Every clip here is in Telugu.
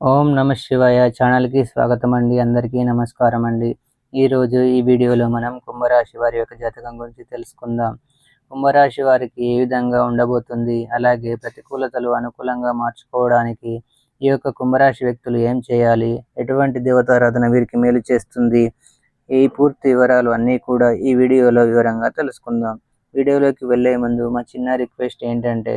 ఓం నమ శివాయ ఛానల్కి స్వాగతం అండి. అందరికీ నమస్కారం అండి. ఈరోజు ఈ వీడియోలో మనం కుంభరాశి వారి యొక్క జాతకం గురించి తెలుసుకుందాం. కుంభరాశి వారికి ఏ విధంగా ఉండబోతుంది? అలాగే ప్రతికూలతలు అనుకూలంగా మార్చుకోవడానికి ఈ యొక్క కుంభరాశి వ్యక్తులు ఏం చేయాలి? ఎటువంటి దేవతారాధన వీరికి మేలు చేస్తుంది? ఈ పూర్తి వివరాలు అన్నీ కూడా ఈ వీడియోలో వివరంగా తెలుసుకుందాం. వీడియోలోకి వెళ్ళే ముందు మా చిన్న రిక్వెస్ట్ ఏంటంటే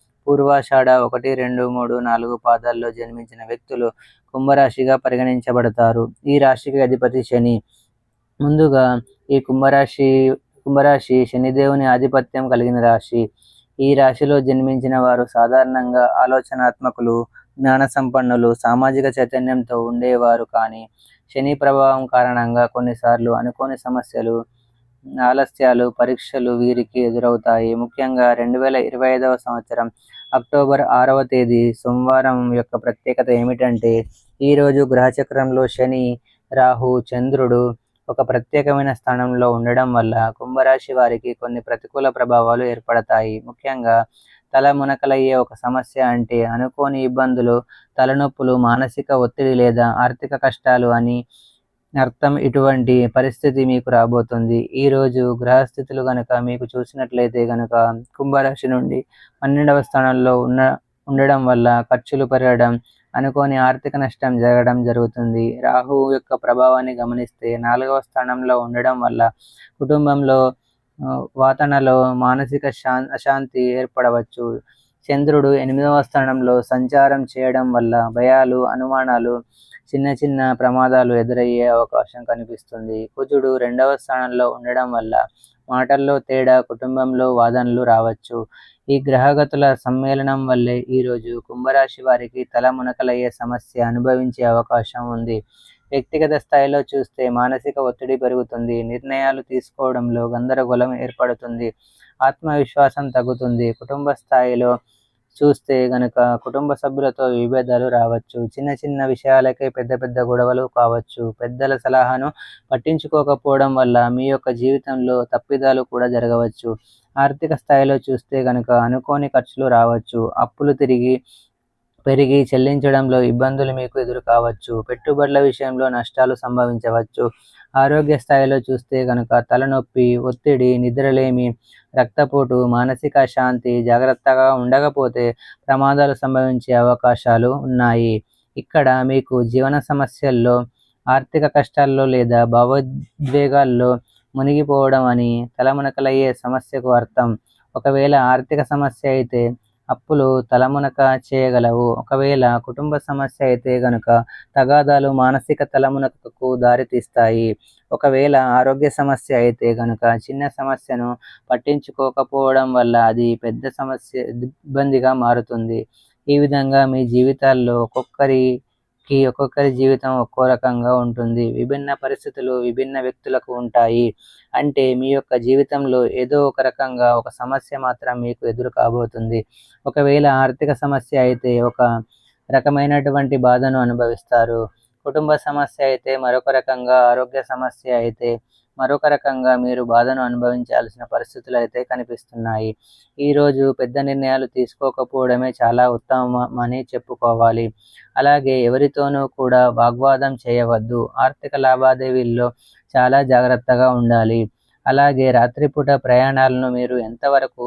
పూర్వాషాఢ ఒకటి రెండు మూడు నాలుగు పాదాల్లో జన్మించిన వ్యక్తులు కుంభరాశిగా పరిగణించబడతారు. ఈ రాశికి అధిపతి శని. ముందుగా ఈ కుంభరాశి కుంభరాశి శనిదేవుని ఆధిపత్యం కలిగిన రాశి. ఈ రాశిలో జన్మించిన వారు సాధారణంగా ఆలోచనాత్మకులు జ్ఞాన సంపన్నులు సామాజిక చైతన్యంతో ఉండేవారు కానీ శని ప్రభావం కారణంగా కొన్నిసార్లు అనుకోని సమస్యలు ఆలస్యాలు పరీక్షలు వీరికి ఎదురవుతాయి. ముఖ్యంగా రెండు వేల ఇరవై ఐదవ సంవత్సరం అక్టోబర్ ఆరవ తేదీ సోమవారం యొక్క ప్రత్యేకత ఏమిటంటే ఈరోజు గ్రహచక్రంలో శని రాహు చంద్రుడు ఒక ప్రత్యేకమైన స్థానంలో ఉండడం వల్ల కుంభరాశి వారికి కొన్ని ప్రతికూల ప్రభావాలు ఏర్పడతాయి. ముఖ్యంగా తల మునకలయ్యే ఒక సమస్య అంటే అనుకోని ఇబ్బందులు తలనొప్పులు మానసిక ఒత్తిడి లేదా ఆర్థిక కష్టాలు అని అర్థం ఇటువంటి పరిస్థితి మీకు రాబోతుంది. ఈ రోజు గ్రహస్థితులు గనక మీకు చూసినట్లయితే గనక కుంభరాశి నుండి పన్నెండవ స్థానంలో ఉన్న ఉండడం వల్ల ఖర్చులు పెరగడం అనుకోని ఆర్థిక నష్టం జరగడం జరుగుతుంది. రాహు యొక్క ప్రభావాన్ని గమనిస్తే నాలుగవ స్థానంలో ఉండడం వల్ల కుటుంబంలో వాతనలో మానసిక శా అశాంతి ఏర్పడవచ్చు. చంద్రుడు ఎనిమిదవ స్థానంలో సంచారం చేయడం వల్ల భయాలు అనుమానాలు చిన్న చిన్న ప్రమాదాలు ఎదురయ్యే అవకాశం కనిపిస్తుంది. కుజుడు రెండవ స్థానంలో ఉండడం వల్ల మాటల్లో తేడా కుటుంబంలో వాదనలు రావచ్చు. ఈ గ్రహగతుల సమ్మేళనం వల్లే ఈరోజు కుంభరాశి వారికి తల మునకలయ్యే సమస్య అనుభవించే అవకాశం ఉంది. వ్యక్తిగత స్థాయిలో చూస్తే మానసిక ఒత్తిడి పెరుగుతుంది. నిర్ణయాలు తీసుకోవడంలో గందరగోళం ఏర్పడుతుంది. ఆత్మవిశ్వాసం తగ్గుతుంది. కుటుంబ స్థాయిలో చూస్తే గనక కుటుంబ సభ్యులతో విభేదాలు రావచ్చు. చిన్న చిన్న విషయాలకే పెద్ద పెద్ద గొడవలు కావచ్చు. పెద్దల సలహాను పట్టించుకోకపోవడం వల్ల మీ యొక్క జీవితంలో తప్పిదాలు కూడా జరగవచ్చు. ఆర్థిక స్థాయిలో చూస్తే కనుక అనుకోని ఖర్చులు రావచ్చు. అప్పులు తిరిగి పెరిగి చెల్లించడంలో ఇబ్బందులు మీకు ఎదురు కావచ్చు పెట్టుబడుల విషయంలో నష్టాలు సంభవించవచ్చు. ఆరోగ్య స్థాయిలో చూస్తే కనుక తలనొప్పి ఒత్తిడి నిద్రలేమి రక్తపోటు మానసిక శాంతి జాగ్రత్తగా ఉండకపోతే ప్రమాదాలు సంభవించే అవకాశాలు ఉన్నాయి. ఇక్కడ మీకు జీవన సమస్యల్లో ఆర్థిక కష్టాల్లో లేదా భావోద్వేగాల్లో మునిగిపోవడం అని తలమునకలయ్యే సమస్యకు అర్థం. ఒకవేళ ఆర్థిక సమస్య అయితే అప్పులు తలమునక చేయగలవు. ఒకవేళ కుటుంబ సమస్య అయితే గనుక తగాదాలు మానసిక తలమునకకు దారితీస్తాయి ఒకవేళ ఆరోగ్య సమస్య అయితే గనుక చిన్న సమస్యను పట్టించుకోకపోవడం వల్ల అది పెద్ద సమస్య ఇబ్బందిగా మారుతుంది. ఈ విధంగా మీ జీవితాల్లో ఒక్కొక్కరి ఈ ఒక్కొక్కరి జీవితం ఒక్కో రకంగా ఉంటుంది. విభిన్న పరిస్థితులు విభిన్న వ్యక్తులకు ఉంటాయి. అంటే మీ యొక్క జీవితంలో ఏదో ఒక రకంగా ఒక సమస్య మాత్రం మీకు ఎదురు కాబోతుంది. ఒకవేళ ఆర్థిక సమస్య అయితే ఒక రకమైనటువంటి బాధను అనుభవిస్తారు. కుటుంబ సమస్య అయితే మరొక రకంగా ఆరోగ్య సమస్య అయితే మరొక రకంగా మీరు బాధను అనుభవించాల్సిన పరిస్థితులు అయితే కనిపిస్తున్నాయి ఈరోజు పెద్ద నిర్ణయాలు తీసుకోకపోవడమే చాలా ఉత్తమమని చెప్పుకోవాలి. అలాగే ఎవరితోనూ కూడా వాగ్వాదం చేయవద్దు. ఆర్థిక లావాదేవీల్లో చాలా జాగ్రత్తగా ఉండాలి. అలాగే రాత్రిపూట ప్రయాణాలను మీరు ఎంతవరకు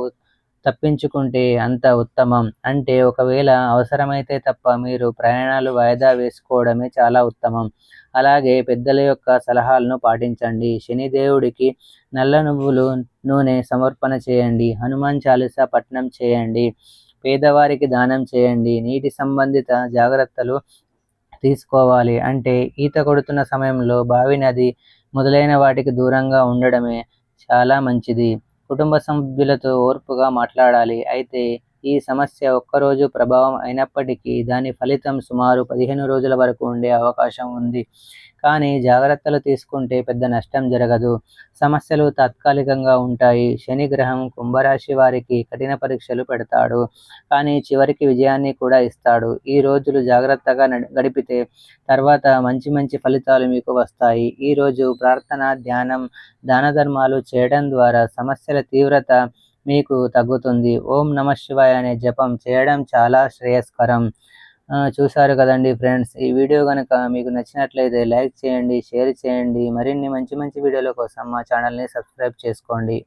తప్పించుకుంటే అంత ఉత్తమం. అంటే ఒకవేళ అవసరమైతే తప్ప మీరు ప్రయాణాలు వాయిదా వేసుకోవడమే చాలా ఉత్తమం. అలాగే పెద్దల యొక్క సలహాలను పాటించండి. శనిదేవుడికి నల్ల నువ్వులు నూనె సమర్పణ చేయండి. హనుమాన్ చాలీసా పట్నం చేయండి. పేదవారికి దానం చేయండి. నీటి సంబంధిత జాగ్రత్తలు తీసుకోవాలి. అంటే ఈత కొడుతున్న సమయంలో బావి నది మొదలైన వాటికి దూరంగా ఉండడమే చాలా మంచిది. కుటుంబ సభ్యులతో ఓర్పుగా మాట్లాడాలి. అయితే ఈ సమస్య ఒక్కరోజు ప్రభావం అయినప్పటికీ దాని ఫలితం సుమారు పదిహేను రోజుల వరకు ఉండే అవకాశం ఉంది. కానీ జాగ్రత్తలు తీసుకుంటే పెద్ద నష్టం జరగదు. సమస్యలు తాత్కాలికంగా ఉంటాయి. శని గ్రహం కుంభరాశి వారికి కఠిన పరీక్షలు పెడతాడు. కానీ చివరికి విజయాన్ని కూడా ఇస్తాడు. ఈ రోజులు జాగ్రత్తగా గడిపితే తర్వాత మంచి మంచి ఫలితాలు మీకు వస్తాయి. ఈ రోజు ప్రార్థన ధ్యానం దాన ధర్మాలు చేయడం ద్వారా సమస్యల తీవ్రత మీకు తగ్గుతుంది. ఓం నమ శివాయ అనే జపం చేయడం చాలా శ్రేయస్కరం. చూసారు కదండి ఫ్రెండ్స్ ఈ వీడియో కనుక మీకు నచ్చినట్లయితే లైక్ చేయండి షేర్ చేయండి. మరిన్ని మంచి మంచి వీడియోల కోసం మా ఛానల్ని సబ్స్క్రైబ్ చేసుకోండి.